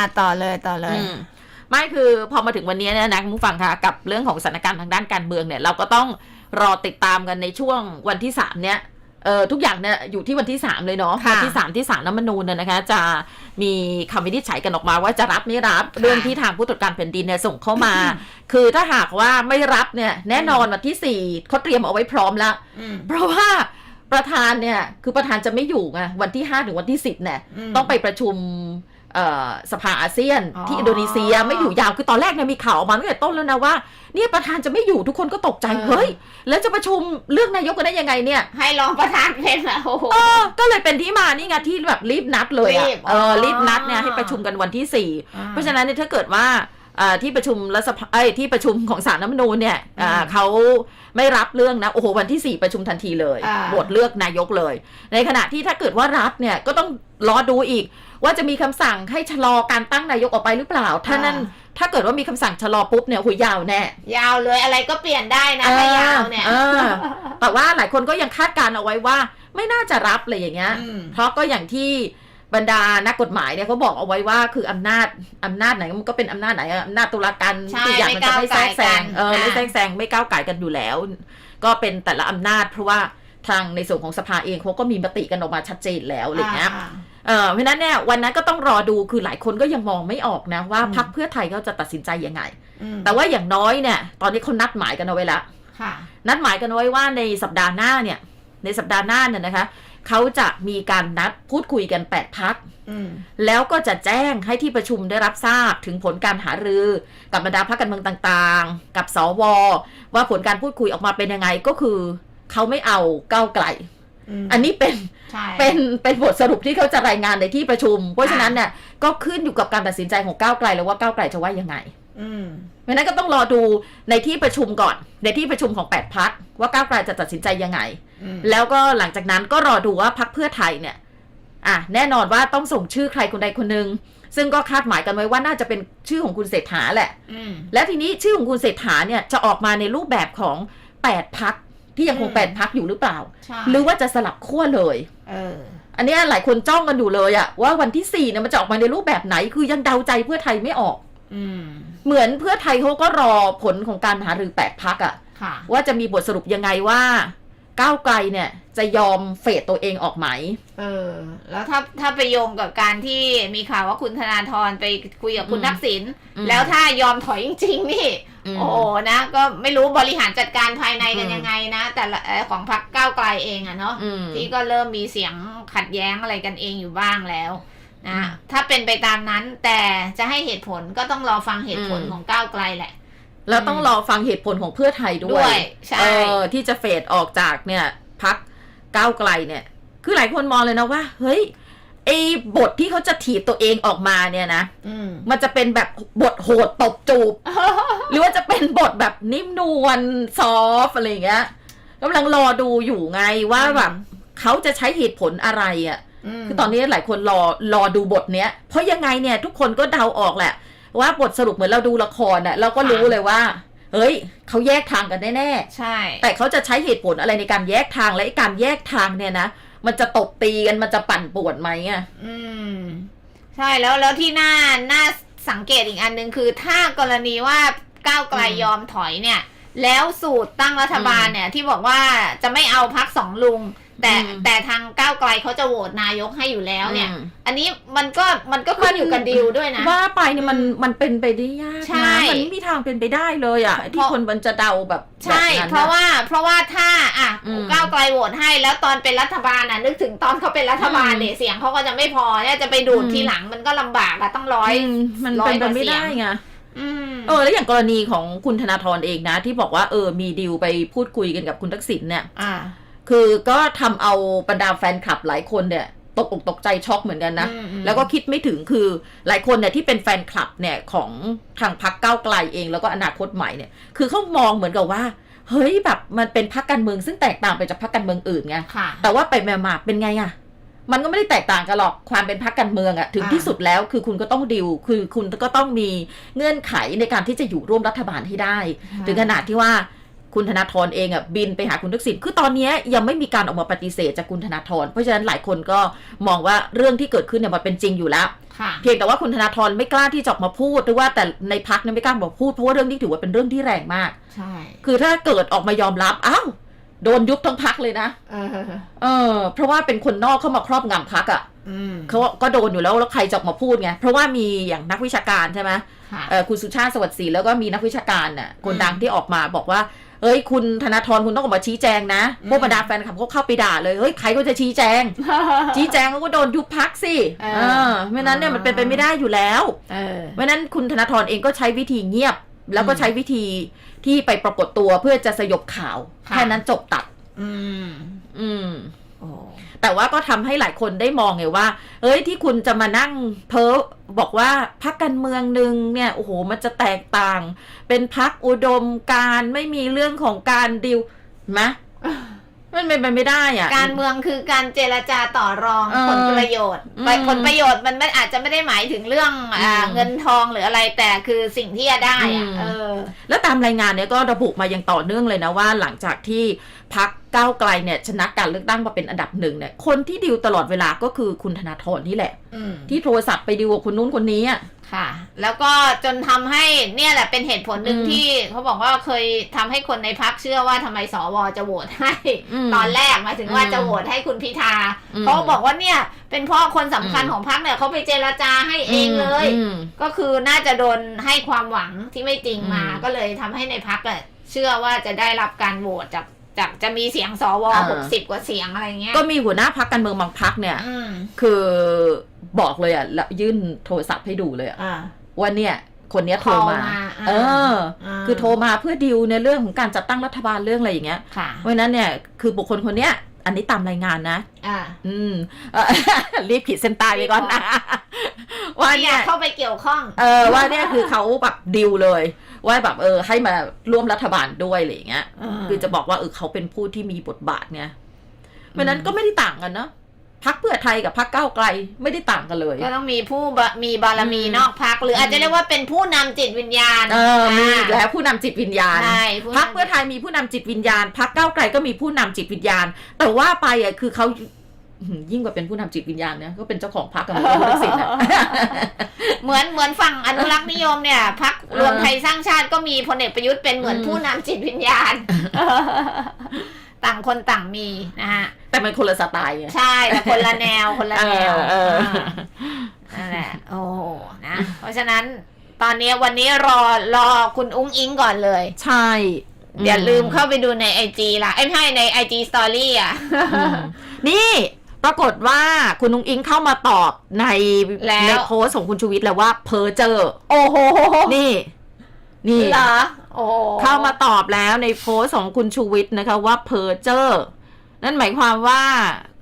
อ่าต่อเลยต่อเลยอืมไม่คือพอมาถึงวันนี้เนี่ยนะคุณผู้ฟังคะกับเรื่องของสถานการณ์ทางด้านการเมืองเนี่ยเราก็ต้องรอติดตามกันในช่วงวันที่สามเนี่ยเออทุกอย่างเนี่ยอยู่ที่วันที่สามเลยเนาะค่ะวัที่สามที่ศาลรัฐธรรมนูญเนี่ยนะคะ จะมีคำวินิจฉัยกันออกมาว่าจะรับไม่รับเรื่องที่ทางผู้ตรวจการแผ่นดินเนี่ยส่งเข้ามา คือถ้าหากว่าไม่รับเนี่ยแน่นอนวันที่สี่เขาเตรียมเอาไว้พร้อมแล้วอืมเพราะว่าประธานเนี่ยคือประธานจะไม่อยู่ไงวันที่ 5 ถึงวันที่ 10เนี่ยมต้องไปประชุมเอ่อ สภาอาเซียนอ๋อที่อินโดนีเซียไม่อยู่ยาวคือตอนแรกเนี่ยมีข่าวออกมาตั้งแต่ต้นแล้วนะว่าเนี่ยประธานจะไม่อยู่ทุกคนก็ตกใจเออเฮ้ยแล้วจะประชุมเลือกนายกกันได้ยังไงเนี่ย ให้รองประธานเป็นอะโอ้โหเออก็เลยเป็นที่มานี่ไงที่แบบรีบนัดเลยอะรีบเอออ๋อรีบนัดเนี่ยให้ประชุมกันวันที่สี่เพราะฉะนั้นเนี่ยถ้าเกิดว่าอ่าที่ประชุมรัฐสภาเอ้ยที่ประชุมของศาลรัฐธรรมนูญเนี่ยอ่าอืมเขาไม่รับเรื่องนะโอ้โหวันที่ 4 ประชุมทันทีเลยอ่าโหวตเลือกนายกเลย ในขณะที่ถ้าเกิดว่ารับเนี่ยก็ต้องรอดูอีก ว่าจะมีคำสั่งให้ชะลอการตั้งนายกออกไปหรือเปล่า ถ้านั้นถ้าเกิดว่ามีคำสั่งชะลอปุ๊บเนี่ยหุยยาวแน่ ยาวเลยอะไรก็เปลี่ยนได้นะถ้ายาวเนี่ยเออแต่ว่าหลายคนก็ยังคาดการณ์เอาไว้ว่า ไม่น่าจะรับเลยอย่างเงี้ยอืมเพราะก็อย่างที่บรรดานักกฎหมายเนี่ยเขาบอกเอาไว้ว่าคืออำนาจอำนาจไหนมันก็เป็นอำนาจไหนอะอำนาจตุลาการใช่ทุกอย่างมันจะไม่แทรกแซงไม่ก้าวไก่กันเออไม่อ่าแทรกแซงไม่ก้าวไก่กันอยู่แล้ว ก็เป็นแต่ละอำนาจเพราะว่าทางในส่วนของสภาเองเขาก็มีมติกันออกมาชัดเจนแล้วอะไรเงี้ยอ่า เออเพราะฉะนั้นเนี่ยวันนั้นก็ต้องรอดูคือหลายคนก็ยังมองไม่ออกนะว่าอืมพรรคเพื่อไทยเขาจะตัดสินใจยังไงอืมแต่ว่าอย่างน้อยเนี่ย ตอนนี้เขานัดหมายกันเอาไว้แล้วค่ะนัดหมายกันไว้ว่าในสัปดาห์หน้าเนี่ย ในสัปดาห์หน้าเนี่ยนะคะเขาจะมีการนัดพูดคุยกันแปดพักอืมแล้วก็จะแจ้งให้ที่ประชุมได้รับทราบถึงผลการหารือ กับบรรดาพรรคการเมืองต่างๆ กับสวว่าผลการพูดคุยออกมาเป็นยังไงก็คือเขาไม่เอาก้าวไกลมอันนี้เป็นใช่ เป็นเป็นบทสรุปที่เขาจะรายงานในที่ประชุม เพราะฉะนั้นเนี่ยก็ขึ้นอยู่กับการตัดสินใจของก้าวไกลแล้วว่าก้าวไกลจะว่ายังไงอืมเพราะฉะนั้นก็ต้องรอดูในที่ประชุมก่อน ในที่ประชุมของแปดพักว่าก้าวไกลจะตัดสินใจยังไงอืมแล้วก็หลังจากนั้นก็รอดูว่าพักเพื่อไทยเนี่ย อะแน่นอนว่าต้องส่งชื่อใครคนใดคนหนึ่งซึ่งก็คาดหมายกันไว้ว่าน่าจะเป็นชื่อของคุณเศรษฐาแหละอืมและทีนี้ชื่อของคุณเศรษฐาเนี่ยจะออกมาในรูปแบบของแปดพัก ที่ยังคงอืมแปดพักอยู่หรือเปล่าใช่หรือว่าจะสลับขั้วเลยเอออันเนี้ยหลายคนจ้องกันอยู่เลยอะว่าวันที่สี่เนี่ยมันจะออกมาในรูปแบบไหน คือยังเดาใจเพื่อไทยไม่ออกอืมเหมือนเพื่อไทยเขาก็รอผลของการหารือแปดพักอะค่ะว่าจะมีบทสรุปยังไงว่า ก้าวไกลเนี่ย จะยอมเฟดตัวเองออกไหม เออ แล้วถ้าถ้าไปโยงกับการที่มีข่าวว่าคุณธนาธรไปคุยกับคุณอืมทักษิณอืม แล้วถ้ายอมถอยจริง ๆ นี่อืมโอ้โหนะ ก็ไม่รู้บริหารจัดการภายในกันอืม ยังไงนะ แต่ละเอ่อของพรรคก้าวไกลเองอะเนาะ อืม ที่ก็เริ่มมีเสียงขัดแย้งอะไรกันเองอยู่บ้างแล้วอืนะมถ้าเป็นไปตามนั้นแต่จะให้เหตุผลก็ต้องรอฟังเหตุผลอืม ของก้าวไกลแหละ แล้วต้องรอฟังเหตุผลของเพื่อไทยด้วด้วยยใช่เออที่จะเฟดออกจากเนี่ยพักก้าวไกลเนี่ย คือหลายคนมองเลยนะว่า เฮ้ยไอ้บทที่เขาจะถีบตัวเองออกมาเนี่ยนะอืมมันจะเป็นแบบบทโหดตบจูบ หรือว่าจะเป็นบทแบบนิ่มนวลซอฟอะไรอย่างเงี้ยกำลังรอดูอยู่ไงว่าแบบเขาจะใช้เหตุผลอะไรอะ่ะมคือตอนนี้หลายคนรอรอดูบทเนี้ย เพราะยังไงเนี่ยทุกคนก็เดาออกแหละ ว่าบทสรุปเหมือนเราดูละครอะ่ะเราก็รู้เลยว่า เฮ้ยเขาแยกทางกันแน่ใช่ๆแต่เขาจะใช้เหตุผลอะไรในการแยกทางและไอ้การแยกทางเนี่ยนะมันจะตบตีกันมันจะปั่นป่วนไหมอะอืม ใช่แล้วแล้วที่น่าน่าสังเกตอีกอันหนึ่งคือถ้ากรณีว่าก้าวไกลอืมยอมถอยเนี่ย แล้วสูตรตั้งรัฐบาลอืมเนี่ยที่บอกว่าจะไม่เอาพักสองลุง แต่อืมแต่ทางก้าวไกลเขาจะโหวตนายกให้อยู่แล้วเนี่ยอืมอันนี้มันก็มันก็ขึ้นอยู่กับดิวด้วยนะ ว่าไปเนี่ยมันมันเป็นไปได้ยากใช่นะมันไม่มีทางเป็นไปได้เลยอะเพราะที่คนมันจะเดาแบบใช่แบบนั้นเพราะว่าเพราะว่าถ้าอะอืมก้าวไกลโหวตให้แล้วตอนเป็นรัฐบาลน่ะนึกถึงตอนเขาเป็นรัฐบาลอืมเนี่ยเสียงเขาก็จะไม่พอเนี่ยจะไปดูดอืมทีหลังมันก็ลำบากอะต้องร้อยอืมมันร้อยเป็นไปกว่าไม่ได้เสียงไงอืมเออแล้วอย่างกรณีของคุณธนาธรเองนะ ที่บอกว่าเออมีดีลไปพูดคุยกันกับคุณทักษิณเนี่ยอ่า คือก็ทำเอาบรรดาแฟนคลับหลายคนเนี่ยตกอกตกใจช็อกเหมือนกันนะอืมอืมแล้วก็คิดไม่ถึงคือหลายคนเนี่ยที่เป็นแฟนคลับเนี่ยของทางพักเก้าวไกลเองแล้วก็อนาคตใหม่เนี่ย คือเขามองเหมือนกับว่า เฮ้ยแบบมันเป็นพักการเมืองซึ่งแตกต่างไปจากพักการเมืองอื่นไงค่ะแต่ว่าไปมาๆเป็นไงอะมันก็ไม่ได้แตกต่างกันหรอกความเป็นพรรคการเมืองอะถึงอ่าที่สุดแล้วคือคุณก็ต้องดิวคือคุณก็ต้องมีเงื่อนไขในการที่จะอยู่ร่วมรัฐบาลให้ได้ ถึงขนาดที่ว่า คุณธนาธรเองอะบินไปหาคุณทักษิณคือตอนเนี้ยยังไม่มีการออกมาปฏิเสธจากคุณธนาธรเพราะฉะนั้นหลายคนก็มองว่าเรื่องที่เกิดขึ้นเนี่ยมันเป็นจริงอยู่แล้วค่ะเพียงแต่ว่าคุณธนาธรไม่กล้าที่จะออกมาพูดหรือว่าแต่ในพักเนี่ยไม่กล้าบอกพูดเพราะว่าเรื่องนี้ถือว่าเป็นเรื่องที่แรงมากใช่คือถ้าเกิดออกมายอมรับอ้าวโดนยุบทั้งพักเลยนะเออเออเพราะว่าเป็นคนนอกเข้ามาครอบงำพักอะอืมเขาก็โดนอยู่แล้วแล้วใครจะออกมาพูดไงเพราะว่ามีอย่างนักวิชาการใช่ไหมค่ะเออคุณสุชาติสวัสดิ์ศรีแล้วก็มีนักวิชาการน่ะคนอืมดังที่ออกมาบอกว่า เฮ้ยคุณธนาธรคุณต้องออกมาชี้แจงนะอืมพวกบรรดาแฟนคลับเขาเข้าไปด่าเลยเฮ้ยใครก็จะชี้แจง ชี้แจงเขาก็โดนยุบพักสิเออเออไม่นั้นเนี่ยมันเป็นไปไม่ได้อยู่แล้วเออเพราะฉะนั้นคุณธนาธรเองก็ใช้วิธีเงียบ แล้วก็อืมใช้วิธีที่ไปปรากฏตัวเพื่อจะสยบข่าวค่ะแค่นั้นจบตัด อืม อืมโอ้ แต่ว่าก็ทำให้หลายคนได้มองไงว่า เอ้ยที่คุณจะมานั่งเพ้อบอกว่าพักการเมืองหนึ่งเนี่ยโอ้โหมันจะแตกต่าง เป็นพักอุดมการไม่มีเรื่องของการดิวมะ มมันเป็นไปไม่ได้อะการเมืองคือการเจรจาต่อรองเออผลประโยชน์อืมไปผลประโยชน์มันไม่อาจจะไม่ได้หมายถึงเรื่องอ่าอืมเงินทองหรืออะไรแต่คือสิ่งที่จะได้อะอืมเออ แล้วตามรายงานเนี่ยก็ระบุมาอย่างต่อเนื่องเลยนะว่าหลังจากที่พักก้าวไกลเนี่ยชนะการเลือกตั้งมาเป็นอันดับหนึ่งเนี่ยคนที่ดิวตลอดเวลาก็คือคุณธนาธรนี่แหละ อืมที่โทรศัพท์ไปดิวกับคนนู้นคนนี้อะ ค่ะ แล้วก็จนทำให้เนี่ยแหละเป็นเหตุผลหนึ่งอืมที่เขาบอกว่าเคยทำให้คนในพักเชื่อว่าทำไมสวจะโหวตให้อืมตอนแรกหมายถึงว่าอืมจะโหวตให้คุณพิธาอืมเขาบอกว่าเนี่ย เป็นเพราะคนสำคัญอืมของพักเนี่ยเขาไปเจรจาให้เองเลยอืมก็คือน่าจะโดนให้ความหวังที่ไม่จริงมาอืมก็เลยทำให้ในพักอะเชื่อว่าจะได้รับการโหวตจาก จากจะมีเสียงสวอ่า หกสิบกว่าเสียงอะไรเงี้ยก็มีหัวหน้าพักการเมืองบางพักเนี่ย อืมคือบอกเลยอะแล้วยื่นโทรศัพท์ให้ดูเลยอะอ่า ว่าเนี่ย คนเนี้ยโทรมา call มาอ่า เอออ่าคือโทรมาเพื่อดิวในเรื่องของการจัดตั้งรัฐบาลเรื่องอะไรอย่างเงี้ย ค่ะ เพราะฉะนั้นเนี่ยคือบุคคลคนเนี้ย อันนี้ตามรายงานนะ อ่าอืมเอ่อ รีบขีดเส้นใต้ไปก่อนนะว่าไม่อเนี่ยยากเข้าไปเกี่ยวข้อง เออว่าเนี่ยคือเขาแบบดิวเลย ว่าแบบเออให้มาร่วมรัฐบาลด้วยอะไรอย่างเงี้ยคือจะบอกว่าเออเขาเป็นผู้ที่มีบทบาทไงเพราะฉะนั้นก็ไม่ได้ต่างกันเนาะพักเพื่อไทยกับพักก้าวไกลไม่ได้ต่างกันเลย ก็ต้องมีผู้บะมีบารมีอืมนอกพักหรืออาจจะเรียกว่าเป็นผู้นำจิตวิญญาณเออมีอีกแล้วผู้นำจิตวิญญาณใช่ผู้นำพักเพื่อไทยมีผู้นำจิตวิญญาณพักก้าวไกลก็มีผู้นำจิตวิญญาณ แต่ว่าไปอะคือเขาอื้อหือ ยิ่งกว่าเป็นผู้นำจิตวิญญาณเนี่ยก็เป็นเจ้าของพักกับคุณทักษิณอะเหมือนเหมือนฝั่งอนุรักษ์นิยมเนี่ยพักเออรวมไทยสร้างชาติก็มีพลเอกประยุทธ์เป็นเหมือนอืมผู้นำจิตวิญญาณ ต่างคนต่างมีนะฮะแต่มันคนละสไตล์ไงใช่แต่คนละแนวคนละแนวเออเออนั่นแหละโอ้โหนะเพราะฉะนั้นตอนนี้วันนี้รอรอคุณอุ้งอิงก่อนเลย ใช่อย่าลืมเข้าไปดูในไอจีละไอ้ยไม่ใช่ในไอจีสตอรี่อะอืมนี่ ปรากฏว่าคุณนุ้งอิงเข้ามาตอบในแล้วในโพสต์ของคุณชูวิทย์แล้วว่าเพอเจอร์โอ้โหนี่ นี่เหรอโอ้โหเข้ามาตอบแล้วในโพสต์ของคุณชูวิทย์นะคะว่าเพอเจอร์นั่นหมายความว่า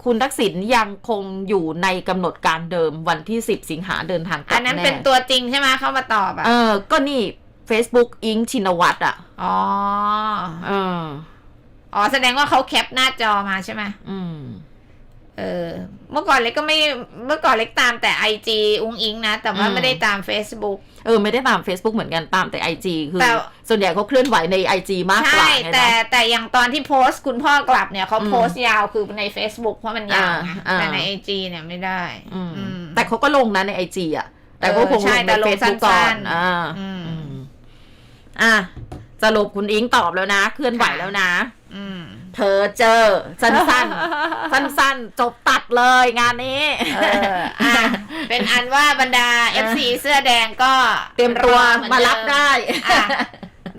คุณทักษิณยังคงอยู่ในกำหนดการเดิมวันที่ 10 สิงหาเดินทางกลับอันนั้นแน่เป็นตัวจริงใช่ไหมเข้ามาตอบอะเออ ก็นี่ Facebook อิงชินวัตรอะ อ๋อเอออ๋อ แสดงว่าเขาแคปหน้าจอมาใช่ไหมอืม เออเมื่อก่อนเล็กก็ไม่เมื่อก่อนเล็กตามแต่ไอจีอุ้งอิงนะ แต่ว่าอืมไม่ได้ตาม Facebook เออไม่ได้ตาม Facebook เหมือนกันตามแต่ IG คือแต่ส่วนใหญ่เขาเคลื่อนไหวใน IG มากกใช่ว่าไงแต่นะแต่อย่างตอนที่โพสต์คุณพ่อกลับเนี่ยเขาอืมโพสต์ยาวคือใน Facebook เพราะมันยาวไงอ่าแต่ในอ่าไอจีเนี่ยไม่ได้อืมอืมแต่เขาก็ลงนะในไอจีอะ แต่เขาคงเออใช่ลงแต่ในลงเฟซบุ๊กก่อสั้นนๆอ่าอืมอืมอะสรุปคุณอิงตอบแล้วนะ เคลื่อนไหวแล้วนะ อืม เพอเจอ สั้นๆ สั้นๆ จบตัดเลยงานนี้เอออะเป็นอันว่าบรรดา FC เสื้อแดงก็เตรียมตัวเหอนมารับเมได้อะ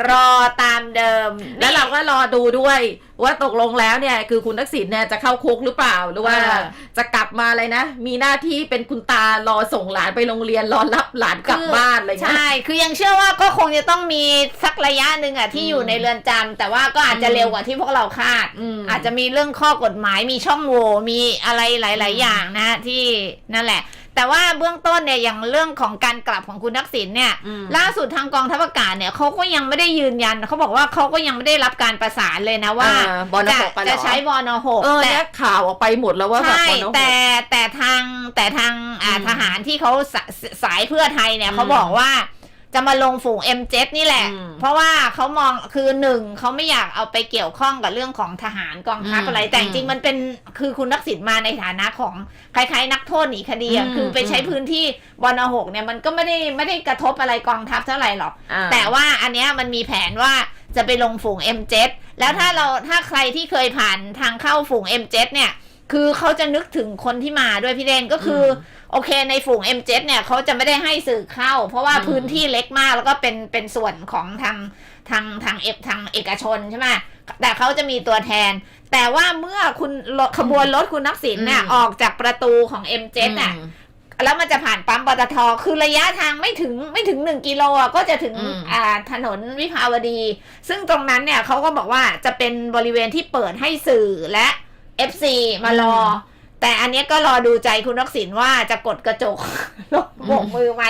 รอตามเดิม แล้วเราก็รอดูด้วย ว่าตกลงแล้วเนี่ย คือคุณทักษิณเนี่ยจะเข้าคุกหรือเปล่าหรือว่าเออจะกลับมาอะไรนะ มีหน้าที่เป็นคุณตารอส่งหลานไปโรงเรียนรอรับหลานกลับบ้านอะไรเงี้ยใช่ คือยังเชื่อว่าก็คงจะต้องมีสักระยะหนึ่งอะที่อืมอยู่ในเรือนจำแต่ว่าก็อาจจะอืมเร็วกว่าที่พวกเราคาดอืมอาจจะมีเรื่องข้อกฎหมายมีช่องโหว่มีอะไรหลาย ๆ อย่างนะที่นั่นแหละ แต่ว่าเบื้องต้นเนี่ยอย่างเรื่องของการกลับของคุณทักษิณเนี่ยอืมล่าสุดทางกองทัพอากาศเนี่ยเขาก็ยังไม่ได้ยืนยันเขาบอกว่าเขาก็ยังไม่ได้รับการประสานเลยนะว่าอ่าบอนจะหกไปเหรอจะใช้บอนหกเออแต่เนี่ยข่าวออกไปหมดแล้วว่าแบบใช่บอนหกแต่แต่ทางแต่ทางอ่าอืมทหารที่เขาสาสายเพื่อไทยเนี่ยอืมเขาบอกว่า จะมาลงฝูง M7 นี่แหละ อืมเพราะว่าเขามองคือหนึ่งเขาไม่อยากเอาไปเกี่ยวข้องกับเรื่องของทหารกองทัพอืมอะไร แต่จอืริงมๆมันเป็นคือคุณทักษิณมาในฐานะของคล้ายๆ นักโทษหนีคดีอะอืมคือไปใช้อืม พื้นที่บนหกเนี่ยมันก็ไม่ได้ไม่ได้กระทบอะไรกองทัพเท่าไหร่หรอก อ่า แต่ว่าอันเนี้ยมันมีแผนว่าจะไปลงฝูง M7 แล้วถ้าเราถ้าใครที่เคยผ่านทางเข้าฝูง M7 เนี่ย คือเขาจะนึกถึงคนที่มาด้วยพี่เดนก็คืออโอเคในฝูง M7 เนี่ยเขาจะไม่ได้ให้สื่อเข้า เพราะว่าอืมพื้นที่เล็กมากแล้วก็เป็นเป็นส่วนของทางทางทางเอกทางเอกชนใช่ไหมแต่เขาจะมีตัวแทน แต่ว่าเมื่อคุณรถขบวนรถคุณนักสินเนี่ยอืมออกจากประตูของ M7 อะอืมแล้วมันจะผ่านปั๊มปตทคือระยะทางไม่ถึงไม่ถึงหนึ่งกิโลอะก็จะถึงอืมอ่าถนนวิภาวดี ซึ่งตรงนั้นเนี่ยเขาก็บอกว่าจะเป็นบริเวณที่เปิดให้สื่อและ FC มารอ แต่อันเนี้ยก็รอดูใจคุณทักษิณว่าจะกดกระจกลงโบกมือไหม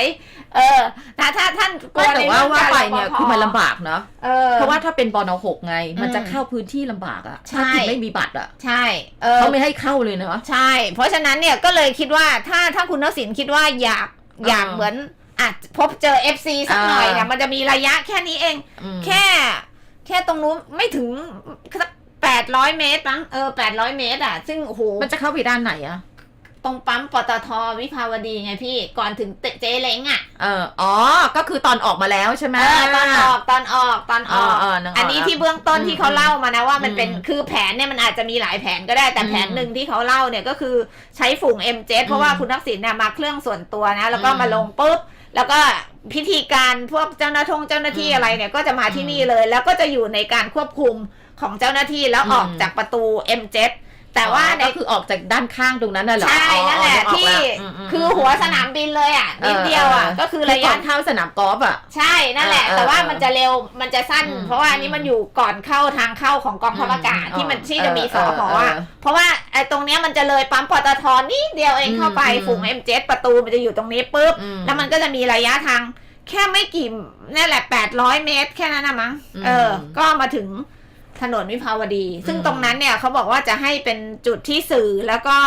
เออถ้าถ้าท่านกลัไม่วแต่ในว่าเรื่องว่าการไปรปเนี่ยภคือมันลำบากเนาะเออ เพราะว่าถ้าเป็นบนหกไง มันจะอืมเข้าพื้นที่ลำบากอะใช่ ถ้าคุณไม่มีบัตรอะใช่ เออ เขาไม่ให้เข้าเลยเนาะใช่ เพราะฉะนั้นเนี่ยก็เลยคิดว่าถ้าถ้าคุณทักษิณคิดว่าอยากอยากอ่าเหมือนอะพบเจอ FC สักหน่อยเนี่ยอ่ามัมันจะมีระยะแค่นี้เอง อืม แค่ แค่ตรงนู้นไม่ถึงสัก แปดร้อยเมตรมั้งเออแปดร้อยเมตรอะ ซึ่งโอ้โหมันจะเข้าไปด้านไหนอะตรงปั๊มปตทวิภาวดีไงพี่ก่อนถึงเจ๊เล้งอะเอออ๋อ ก็คือตอนออกมาแล้วใช่ไหมเออตอนออกตอนออกตอนออกเออเออนึกออกอันนี้ที่เบื้องต้นอืมที่เขาเล่ามานะว่ามันเป็นอืมคือแผนเนี่ยมันอาจจะมีหลายแผนก็ได้แต่อืมแผนหนึ่งที่เขาเล่าเนี่ยก็คือใช้ฝูง M7 เพราะว่าอืมคุณทักษิณเนี่ยมาเครื่องส่วนตัวนะ แล้วก็อืมมาลงปุ๊บแล้วก็พิธีการพวกเจ้าหน้าทงเจ้าหน้าที่อืมอะไรเนี่ยก็จะมาที่อืมนี่เลย แล้วก็จะอยู่ในการควบคุม ของเจ้าหน้าที่แล้วอืมออกจากประตู M7 แต่ว่าในก็คือออกจากด้านข้างตรงนั้นน่ะเหรอใช่อ๋อนั่นแหละนึกออกที่อืมมคือหัวสนามบินเลยอะนิดเดียวอะก็คือระก่ยะอนเข้าสนามกอล์ฟอะใช่นั่นแหละเออแต่ว่าเออมันจะเร็วมันจะสั้นอืมเพราะว่าอันนี้มันอยู่ก่อนเข้าทางเข้าของกองทัพอากาศอืมที่มันอ๋อที่จะมีเออสอหออะเออเพราะว่าไอ้ตรงเนี้ยมันจะเลยปั๊มปตทนิดเดียวเองอืมเข้าไปอืมฝูง M7 ประตูมันจะอยู่ตรงนี้ปุ๊บอืมแล้วมันก็จะมีระยะทางแค่ไม่กี่นั่นแหละ800เมตร แค่นั้นนะมั้งอืมเออ ก็มาถึง ถนนวิภาวดี ซึ่งอืมตรงนั้นเนี่ยเขาบอกว่าจะให้เป็นจุดที่สื่อแล้วก็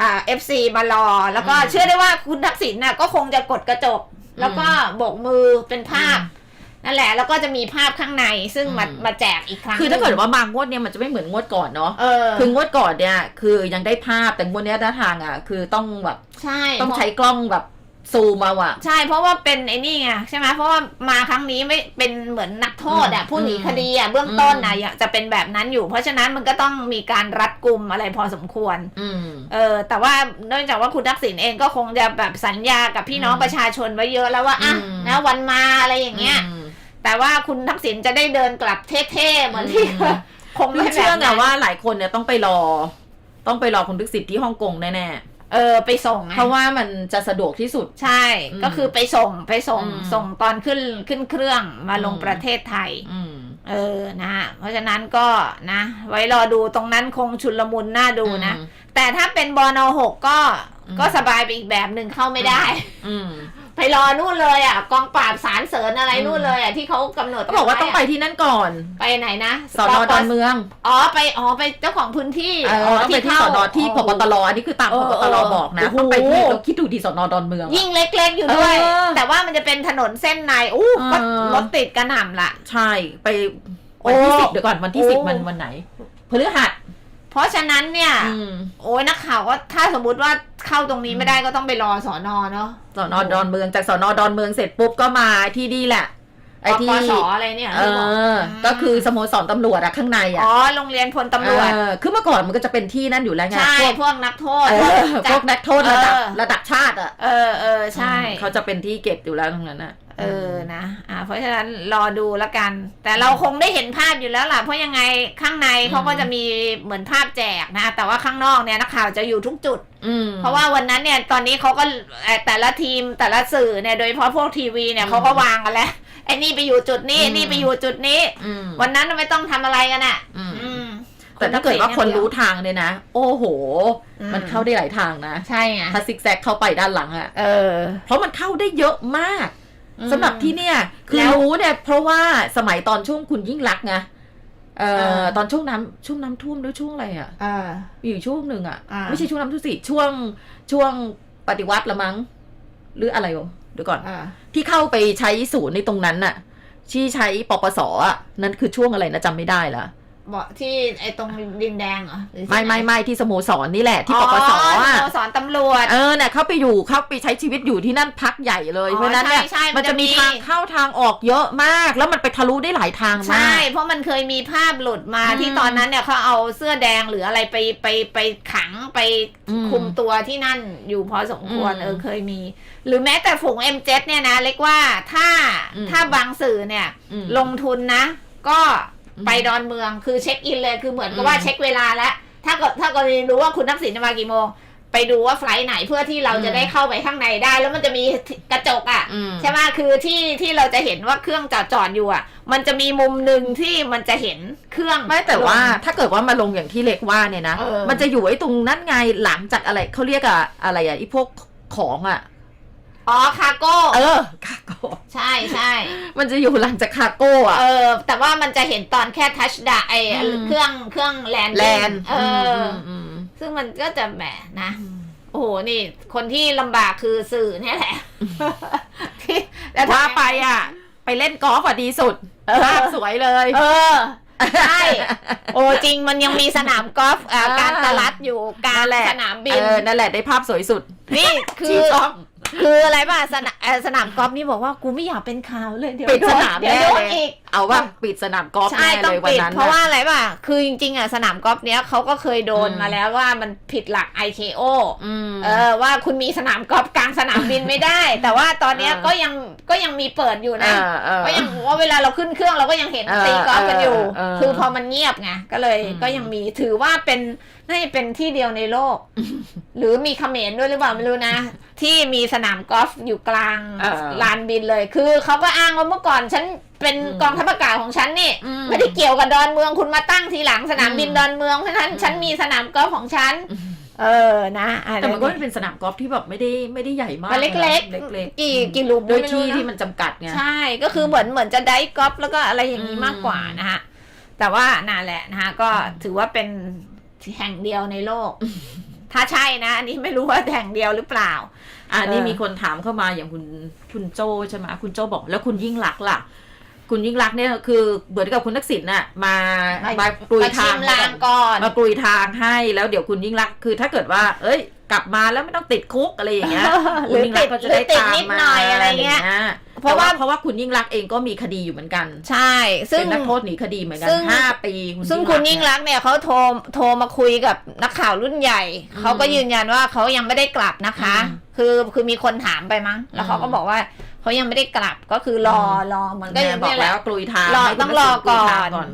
อ่า FC มารอ แล้วก็อืมเชื่อได้ว่าคุณทักษิณน่ะก็คงจะกดกระจก แล้วก็โบกมือเป็นภาพนั่นแหละแล้วก็จะมีภาพข้างในซึ่งมาอืมมาแจกอีกครั้งคือถ้าเกิดหนึ่งว่ามางวดเนี่ยมันจะไม่เหมือนงวดก่อนเนาะเออคืองวดก่อนเนี่ย คือยังได้ภาพแต่งวดเนี้ยท่าทางอะ คือต้องแบบใช่ต้องใช้กล้องแบบ ซูมมาว่ะใช่เพราะว่าเป็นไอ้นี่ไงใช่ไหมเพราะว่ามาครั้งนี้ไม่เป็นเหมือนนักโทษอะอืมผู้หนีอืมคดีอะเบื้องต้นนะอืมอยากจะเป็นแบบนั้นอยู่ เพราะฉะนั้นมันก็ต้องมีการรัดกุมอะไรพอสมควรอืม เออแต่ว่าเนื่องจากว่าคุณทักษิณเองก็คงจะแบบสัญญากับพี่น้องอืมประชาชนไว้เยอะแล้วว่าอะอืม นะวันมาอะไรอย่างเงี้ยอืมแต่ว่าคุณทักษิณจะได้เดินกลับเท่ๆเหมือนที่ อืม คงไม่ไม่เชื่อแบบไงนั้นว่าหลายคนเนี่ยต้องไปรอ ต้องไปรอคุณทักษิณที่ฮ่องกงแน่ เออไปส่งๆไงเพราะว่ามันจะสะดวกที่สุดใช่อืมก็คือไปส่งไปส่งอืมส่งตอนขึ้นขึ้นเครื่องมาลงอืมประเทศไทยอืมเออนะฮะเพราะฉะนั้นก็นะ ไว้รอดูตรงนั้นคงชุลมุนน่าดูนะอืมแต่ถ้าเป็นบอนหกก็อืมก็สบายไปอีกแบบหนึ่งเข้าไม่ได้ อืม ไปรอนู่นเลยอะกองปราบสารเสริญอะไรอืมนู่นเลยอะที่เขากำหนดก็บอกว่าต้องไปที่นั่นก่อน ไปไหนนะสอนอดอนเมือง อ๋อไปอ๋อไปเจ้าของพื้นที่เออต้องไปที่สอนอที่พบตรอันนี้คือตามเอพอบตรเออบอกนะโอ้โหต้องไปที่เราคิดดูที่สอนอดอนเมืองอะยิ่งเล็กๆอยู่ด้วยเออแต่ว่ามันจะเป็นถนนเส้นในอู้ก็เออรถติดกระหน่ำละใช่ไปวันที่โอ้สิบเดี๋ยวก่อนวันที่โอ้สิบมันวันไหนพฤหัสเพราะฉะนั้นเนี่ยอืมโอ้ยนักข่าวก็ถ้าสมมุติว่า เข้าตรงนี้ไม่ได้ก็ต้องไปรอสอนอเนาะสอนอดอนเมืองจากสอนอดอนเมืองเสร็จปุ๊บก็มาที่นี่แหละ ไอ้ที่ปปสอะไรเนี่ยเออ ก็คือสโมสรตำรวจอะข้างในอะอ๋อโรงเรียนพลตำรวจเออคือเมื่อก่อนมันก็จะเป็นที่นั่นอยู่แล้วไงใช่พวกพวกนักโทษเออพวกจับนักโทษระดับเออระดับชาติอะเออเออใช่เขาจะเป็นที่เก็บอยู่แล้วตรงนั้นอะ เออนะ อ่า เพราะฉะนั้นรอดูแล้วกัน แต่เราคงได้เห็นภาพอยู่แล้วล่ะ เพราะยังไงข้างในเขาก็จะมีเหมือนภาพแจกนะ แต่ว่าข้างนอกเนี่ยนักข่าวจะอยู่ทุกจุดอืมเพราะว่าวันนั้นเนี่ย ตอนนี้เขาก็เอ่อแต่ละทีมแต่ละสื่อเนี่ย โดยเฉพาะพวกทีวีเนี่ยอืมเขาก็วางกันแล้ว ไอ้นี่ไปอยู่จุดนี้อืมไอ้นี่ไปอยู่จุดนี้อืมวันนั้นไม่ต้องทำอะไรกันอะอืมอืมแต่ถ้าเกิดว่าคนรู้ทางเนี่ยนะ โอ้โหอืมมันเข้าได้หลายทางนะ ใช่ไงถ้าซิกแซกเข้าไปด้านหลังอะเออ เพราะมันเข้าได้เยอะมากอืม สำหรับที่เนี่ยคือแล้วรู้เนี่ยเพราะว่าสมัยตอนช่วงคุณยิ่งรักษณ์ไงเอ่เอออตอนช่วงน้ำช่วงน้ำท่วมหรือช่วงอะไรอะเออมีอยู่ช่วงหนึ่งอะอ่าไม่ใช่ช่วงน้ำท่วมสิช่วงช่วงปฏิวัติละมั้ง หรืออะไรวะเดี๋ยวก่อนเออที่เข้าไปใช้ศูนย์ในตรงนั้นน่ะ ที่ใช้ปปสอะนั่นคือช่วงอะไรนะจำไม่ได้ละ บอกที่ไอ้ตรงดินแดงเหรอหรือที่ไม่หนไม่ไม่ที่สโมสรนี่แหละ ที่ปปสอ๋ออะสโมสรตำรวจ เออเนี่ยเข้าไปอยู่เข้าไปใช้ชีวิตอยู่ที่นั่นพักใหญ่เลยอ๋อเพราะฉะนั้นเนี่ยใช่ใช่มัมันนจะจะมีมีทางเข้าทางออกเยอะมาก แล้วมันไปทะลุได้หลายทางมาใช่กเพราะมันเคยมีภาพหลุดมาอืมที่ตอนนั้นเนี่ยเขาเอาเสื้อแดงหรืออะไรไปไปไปขังไปอืมคุมตัวที่นั่นอยู่พอสมควรอืมเออเคยมี หรือแม้แต่ฝูง M7 เนี่ยนะเล็กว่าถ้าอืมถ้าบางสื่อเนี่ยอืมลงทุนนะ ก็อืม ไปดอนเมืองคือเช็คอินเลยคือเหมือนกับอืมว่าเช็คเวลาแล้ว ถ้าเกิดถ้ากรณีรู้ว่าคุณทักษิณจะมากี่โมงไปดูว่าไฟลท์ไหนเพื่อที่เราจะได้เข้าไปข้างในได้ แล้วมันจะมีกระจกอะอืมใช่ไหมคือที่ที่เราจะเห็นว่าเครื่องจอดจอดอยู่อะ มันจะมีมุมหนึ่งที่มันจะเห็นเครื่องไม่แต่ว่าลงถ้าเกิดว่ามาลงอย่างที่เล็กว่าเนี่ยนะเออมันจะอยู่ไอ้ตรงนั้นไงหลังจากอะไรเขาเรียกอะอะไรอะไอ้พวกของอะ อ๋อคาร์โก้เออคาโก้ใช่ใช่มันจะอยู่หลังจากคาโก้อะเออ แต่ว่ามันจะเห็นตอนแค่ทัชดาไออืมเครื่องเครื่องแลนแลนเออออืมซึ่งมันก็จะแหมนะโอ้โหนี่ คนที่ลำบากคือสื่อเนี่ยแหละที่แต่ว่าไปอะไปเล่นกอล์ฟอะดีสุดเออภาพสวยเลย เออใช่โอ้จริงมันยังมีสนามกอล์ฟอ่าอ่าการตลาดอยู่กลางนั่นแหละสนามบิเอนอนั่นแหละได้ภาพสวยสุด นี่คืที่อช่อง คืออะไรป่ะสนามเอ่อสนามกอล์ฟนี่บอกว่ากูไม่อยากเป็นข่าวเลยเดี๋ยวปิดโสนามเดี๋ยวแน่โดเลนยอีก เอาว่าปิดสนามกอล์ฟใช่แน่ต้อเลงยวันปิดนั้นเพราะน่ว่าอะไรป่ะ คือจริงๆอะสนามกอล์ฟเนี้ยเขาก็เคยโดนอืม มาแล้วว่ามันผิดหลัก IKO อืม เออว่าคุณมีสนามกอล์ฟกลางสนามบินไม่ได้ แต่ว่าตอนเนี้ยเออก็ยังก็ยังมีเปิดอยู่เอนะอเออ ก็ยังว่าเวลาเราขึ้นเครื่องเราก็ยังเห็นเออตีกอล์ฟกันอยู่ เออเออคือพอมันเงียบไงก็เลยอืม ก็ยังมีถือว่าเป็นน่าจะเป็นที่เดียวในโลก หรือมีเขมรด้วยหรือเปล่าไม่รู้นะ ที่มีสนามกอล์ฟอยู่กลางเออลานบินเลย คือเขาก็อ้างว่าเมื่อก่อนฉันเป็นอืมกองทัพอากาศของฉันนี่อืมไม่ได้เกี่ยวกับดอนเมืองคุณมาตั้งทีหลังสนามบินอืมดอนเมืองเพราะฉะนั้นอืมฉันมีสนามกอล์ฟของฉันเออ นะอะแต่มันก็ไรเป็นสนามกอล์ฟที่แบบไม่ได้ไม่ได้ใหญ่มากมันเล็กนะๆเล็กๆกี่กี่หลุมโดยไม่รู้ที่นะที่มันจำกัดไง ใช่ ก็คือเหมือนเหมือนจะได้กอล์ฟแล้วก็อะไรอย่างนี้อืมมากกว่านะฮะแต่ว่านั่นแหละนะฮะก็ถือว่าเป็นแห่งเดียวในโลก ถ้าใช่นะ อันนี้ไม่รู้ว่าแห่งเดียวหรือเปล่า อ่านี่เออมีคนถามเข้ามาอย่างคุณคุณโจใช่ไหมคุณโจบอก แล้วคุณยิ่งรักษณ์ล่ะ คุณยิ่งรักษณ์เนี่ยคือเหมือนกับคุณทักษิณน่ะมาไม่มากลุยมาชิทางมลางก่อนมากลุยทางให้แล้วเดี๋ยวคุณยิ่งรักษณ์คือถ้าเกิดว่า เอ้ย กลับมาแล้วไม่ต้องติดคุกอะไรอย่างเงี้ยหรือคุณยิ่งรักษณ์ก็จะได้ติดหรือติดตามนิดมาหน่อยอะไรเงี้ยเพราะว่าเพราะว่าเพราะว่าคุณยิ่งรักษณ์เองก็มีคดีอยู่เหมือนกัน ใช่ ซึ่งเป็นนักโทษหนีคดีเหมือนกันซึ่งห้าปีคุณซึ่งคุณยิ่งรักษณ์รักษณ์เนี่ยเขาโทรโทรมาคุยกับนักข่าวรุ่นใหญ่อืมเขาก็ยืนยันว่าเขายังไม่ได้กลับนะคะอืม คือคือมีคนถามไปมั้ง แล้วเขาก็อืมบอกว่าเขายังไม่ได้กลับก็คือรอรอเหมือนก็เนี่ยัยงบอกเนี่ยแหแล้ละวกลุยทางรอให้คุณต้องรอทักษิณลุยทางก่อน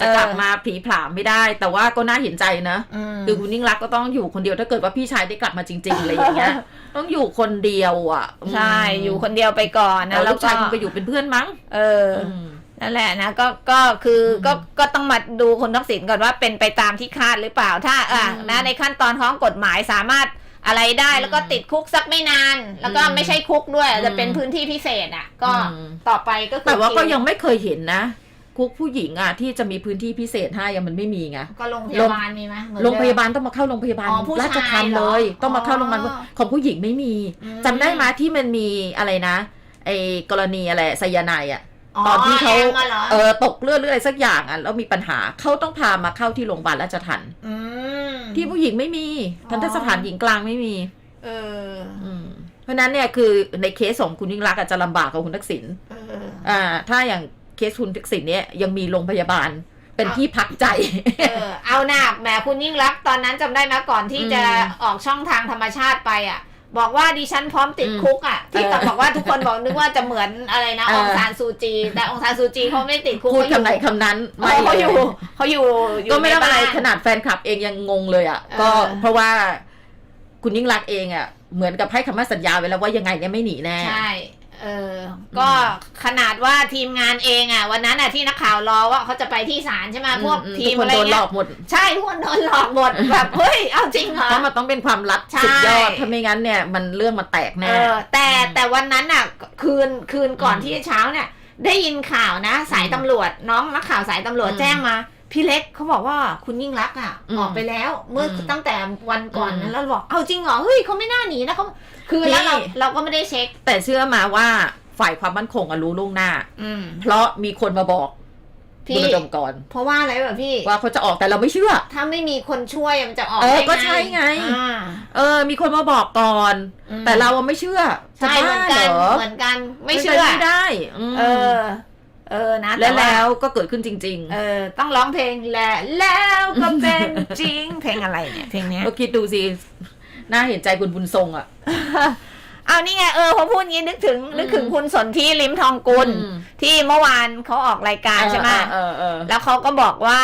จะกลับมาผีผลามไม่ได้ แต่ว่าก็น่าเห็นใจนะอืมคือคุณยิ่งรักษณ์ก็ต้องอยู่คนเดียวถ้าเกิดว่าพี่ชายได้กลับมาจริงๆอะไรอย่างเงี้ยต้องอยู่คนเดียวอะใช่อยู่คนเดียวไปก่อนนะแล้แล้ววลูกก็ชายคุณไปอยู่เป็นเพื่อนมั้ง เอออมนั่นแหละนะก็ก็คืออมก็ก็ต้องมาดูคนทักษิณก่อนว่าเป็นไปตามที่คาดหรือเปล่าถ้าอะอืมนะในขั้นตอนของกฎหมายสามารถ อะไรได้อืมแล้วก็ติดคุกสักไม่นาน แล้วก็อืมไม่ใช่คุกด้วยอืมจะเป็นพื้นที่พิเศษอะ ก็อืมต่อไปก็คือแต่ว่าก็คิยังไม่เคยเห็นนะคุกผู้หญิงอะที่จะมีพื้นที่พิเศษให้อะมันไม่มีไงก็โรงพยาบาลมีไหมเหมือนโรงพยาเดิมบาลต้องมาเข้าโรงพยาบาลอ๋อผู้ชายราชทัณฑ์เลยเหรอต้องมาเข้าโรงพยาบาลอ๋อของผู้หญิงไม่มีอืมจำได้ไหมที่มันมีอะไรนะไอ้กรณีอะไรไซยาไนด์อะ ตอนที่เขาแงอะเหรอเออตกเลือดหรืออะไรสักอย่างอะแล้วมีปัญหาเขาต้องพามาเข้าที่โรงพยาบาลราชทัณฑ์อืมที่ผู้หญิงไม่มีอ๋อทันตสถานหญิงกลางไม่มี เอออืมเพราะฉะนั้นเนี่ยคือในเคสของคุณยิ่งรักษณ์อาจจะลำบากกับคุณทักษิณเอออ่า ถ้าอย่างเคสคุณทักษิณเนี่ยยังมีโรงพยาบาลเป็นอะที่พักใจ เออ เอาหนักแหมคุณยิ่งรักษณ์ตอนนั้นจำได้ไหมก่อนที่อืมจะออกช่องทางธรรมชาติไปอะ บอกว่าดิฉันพร้อมติดอืมคุกอะ ที่เออแต่บอกว่าทุกคนบอกนึกว่าจะเหมือนอะไรนะเออองซานซูจี แต่องซานซูจีเขาไม่ติดคุกพูดเขาอยู่คำไหนคำนั้นเออเขาอยู่เลยเขาอยู่อยู่ก็ไม่ต้องในอะไรบ้านขนาดแฟนคลับเองยังงงเลยอะ ก็เออเพราะว่าคุณยิ่งรักษณ์เองอะเหมือนกับให้คำมั่นสัญญาไว้แล้วว่ายังไงเนี่ยไม่หนีแน่ใช่ เออ ก็ขนาดว่าทีมงานเองอะ วันนั้นอะที่นักข่าวรอว่าเขาจะไปที่ศาลใช่ไหมพวกอืมทีมทุกคนอะไรโดนหลเงี้อยกหมดใช่ทุกคนโดนหลอกหมดแบบเฮ้ยเอาจริงเหรอเพราะมันต้องเป็นความลับใช่สุดยอดถ้าไม่งั้นเนี่ยมันเรื่องมันแตกเอแน่อแต่อืมแต่วันนั้นน่ะ คืนคืนก่อนอืมที่เช้าเนี่ย ได้ยินข่าวนะ สายอืมตำรวจน้องนักข่าวสายตำรวจอืมแจ้งมา พี่เล็กเขาบอกว่าคุณยิ่งรักษณ์อะอืมออกไปแล้ว เมื่ออมตั้งแต่วันก่อนอืนั้ม นแล้วเราบอกเอาจริงเหรอเฮ้ยเขาไม่น่าหนีนะเขาคือแล้วเราพี่เราก็ไม่ได้เช็ค แต่เชื่อมาว่าฝ่ายความมั่นคงอะรู้ล่วงหน้า อืม เพราะมีคนมาบอกพี่บุญดมก่อน เพราะว่าอะไรแบบพี่ ว่าเขาจะออกแต่เราไม่เชื่อ ถ้าไม่มีคนช่วยมันจะออกเออได้ก็ใช่ไง อ่าเออ มีคนมาบอกก่อน อืมแต่เราอะไม่เชื่อใช่เหมือนกันจะบ้าเหรอเหมือนกันไม่ป็นเชื่อปไม่ได้มเออ เออนะและต่าแล้วก็เกิดขึ้นจริงเออ ต้องร้องเพลงและแล้วก็เป็นจริง เพลงอะไรเนี่ย เพลงเนี้ยๆก็คิดดูสิ น่าเห็นใจคุณบุญทรงอะเอานี่ไงเออพอพูดงี้นึกถึงอืมนึกถึงคุณสนธิลิมทองกุลอืมที่เมื่อวานเขาออกรายการใช่ไหมเออเออเออแล้วเขาก็บอกว่า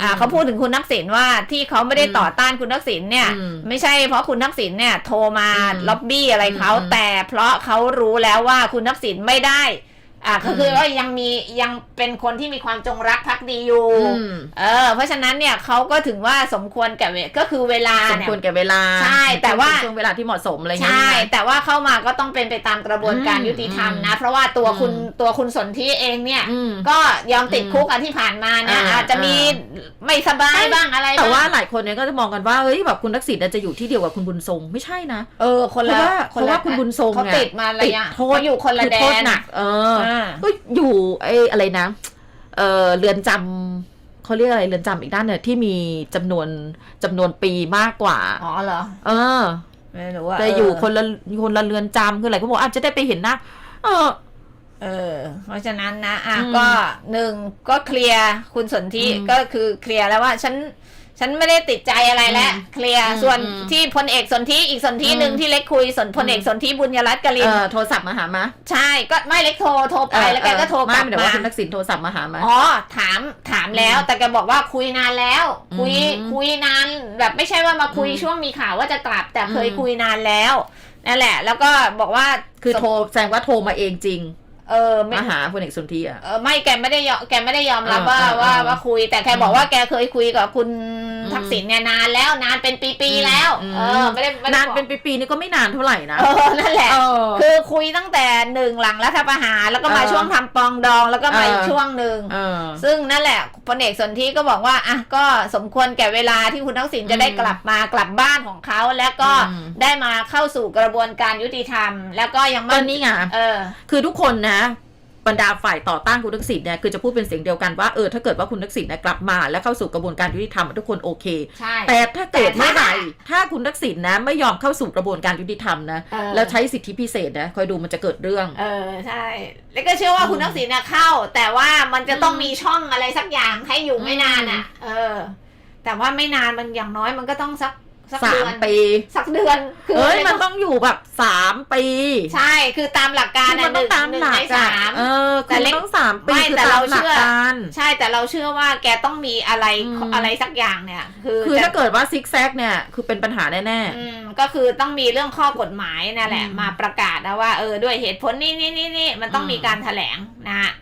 อ่าอืมเขาพูดถึงคุณทักษิณว่าที่เขาไม่ได้อืมต่อต้านคุณทักษิณเนี่ยอืมไม่ใช่เพราะคุณทักษิณเนี่ยโทรมาอืมล็อบบี้อะไรเขาอืมแต่เพราะเขารู้แล้วว่าคุณทักษิณไม่ได้ อ่าก็คือมว่ายังมียังเป็นคนที่มีความจงรักภักดีอยู่อืมเออเพราะฉะนั้นเนี่ยเขาก็ถึงว่าสมควรแก่เวก็คือเวลาสมเนี่ยควรแก่เวลาใช่ แต่ว่าช่วงเวลาที่เหมาะสมอะไรอย่างเงี้ใช่ยแต่ว่าเข้ามาก็ต้องเป็นไปตามกระบวนการอืมยุติธรรมอืมนะ เพราะว่าตัวคุณอืมตัวคุณสนธิเองเนี่ยอืมก็ยอมติดอืมคุกอันที่ผ่านมาเนี่ยอ่าอาจจะมีไม่สบายใช่บ้างอะไรแต่บ้างว่าหลายคนเนี่ยก็จะมองกันว่าเฮ้ยแบบคุณทักษิณน่ะจะอยู่ที่เดียวกับคุณบุญทรงไม่ใช่นะเออคนเพละราะว่าคนเพราะละว่าคุณบุญทรงเขาเนี่ยติดมาระติดยะโทษเขาอยู่คนละคือแดโทษนหนักเอออ่าก็อยู่ไอ้อะไรนะ เออเรือนจำเขาเรียกอะไรเรือนจำอีกด้านเนี่ยที่มีจำนวนจำนวนปีมากกว่า อ๋อเหรอ เออไม่รู้ว่าแต่อยู่คนละคนละเรือนจำคืออะไรเขาบอกอาจจะได้ไปเห็นหน้าเออเออ เพราะฉะนั้นนะ อะอืมก็หนึ่งก็เคลียร์คุณสนธิอืมก็คือเคลียร์แล้วว่าฉัน ฉันไม่ได้ติดใจอะไรแล้วอืมเคลียร์อืมส่วนอืมที่พลเอกสนธิอีกสนธิอืมหนึ่งที่เล็กคุยสนพลเอกอืมสนธิบุญยรัตน์กลิเอนอโทรศัพท์มาหามาใช่ก็ไม่เล็กโทรโทรไปแล้วแกก็โทรกลับไม่แต่มาว่าคุณทักษิณโทรศัพท์มาหามาอ๋อถามถามแล้วอืมแต่แกบอกว่าคุยนานแล้ว คุยอืมคุยนานแบบไม่ใช่ว่ามาคุยอืมช่วงมีข่าวว่าจะกลับแต่เคยอืมคุยนานแล้วนั่นแหละ แล้วก็บอกว่าคือโทรแสดงว่าโทรมาเองจริง เออไม่มาหาพลเอกสุนทรีอะ เออไม่แกไม่ได้ยอมแกไม่ได้ยอมรับเออว่าเออว่าเออว่าคุย แต่แกอืมบอกว่าแกเคยคุยกับคุณอืมทักษิณเนี่ยนานแล้วนานเป็นปีๆแล้ว อืม เออไม่ได้ไม่ได้นานบอกเป็นปีๆนี่ก็ไม่นานเท่าไหร่นะเออนั่นแหละ เออ คือคุยตั้งแต่หนึ่งหลังรัฐประหารแล้วก็มาเออช่วงทำปองดองแล้วก็มาเอออีอี กช่วงหนึ่ง เออ ซึ่งนั่นแหละพลเอกสนธิก็บอกว่าอะก็สมควรแก่เวลาที่คุณทักษิณจะได้อืมกลับมากลับบ้านของเขา แล้วก็อืม ได้มาเข้าสู่กระบวนการยุติธรรม แล้วก็ยังตไม่อนนี้ไง เออ คือทุกคนนะบรรดาฝ่ายต่อต้านคุณทักษิณเนี่ยคือจะพูดเป็นเสียงเดียวกันว่าเออถ้าเกิดว่าคุณทักษิณเนี่ยกลับมา และเข้าสู่กระบวนการยุติธรรมทุกคนโอเคใช่แต่ถ้าเกิดแต่ถ้าเมื่อไหร่ถ้าคุณทักษิณนะไม่ยอมเข้าสู่กระบวนการยุติธรรมนะเออแล้วใช้สิทธิพิเศษนะคอยดูมันจะเกิดเรื่อง เออใช่ แล้วก็เชื่อว่าคุณทักษิณน่ะเข้า แต่ว่ามันจะต้องอืมมีช่องอะไรสักอย่างให้อยู่ไม่นานอะอืมเออ แต่ว่าไม่นานมันอย่างน้อยมันก็ต้องสัก สักสาเดืมอนปี สักเดือนคือเอ้ยไมันต้องอยู่แบบสามปีใช่คือตามหลักการคือมันต้องตามหนึ่หงลักในอะสามเออแต่คือเล็กต้องสามปีไม่คือแต่ตาเรามหลักเชื่อ การ ใช่แต่เราเชื่อว่าแกต้องมีอะไรอืม อะไรสักอย่างเนี่ย คือคือจะ ถ้าเกิดว่าซิกแซกเนี่ย คือเป็นปัญหาแน่ อืมก็คือต้องมีเรื่องข้อกฎหมายนั่นแหละ อืมมาประกาศนะว่าเออด้วยเหตุผลนี้นี่นี่นี่มันต้องอืม มีการแถลงนะฮะ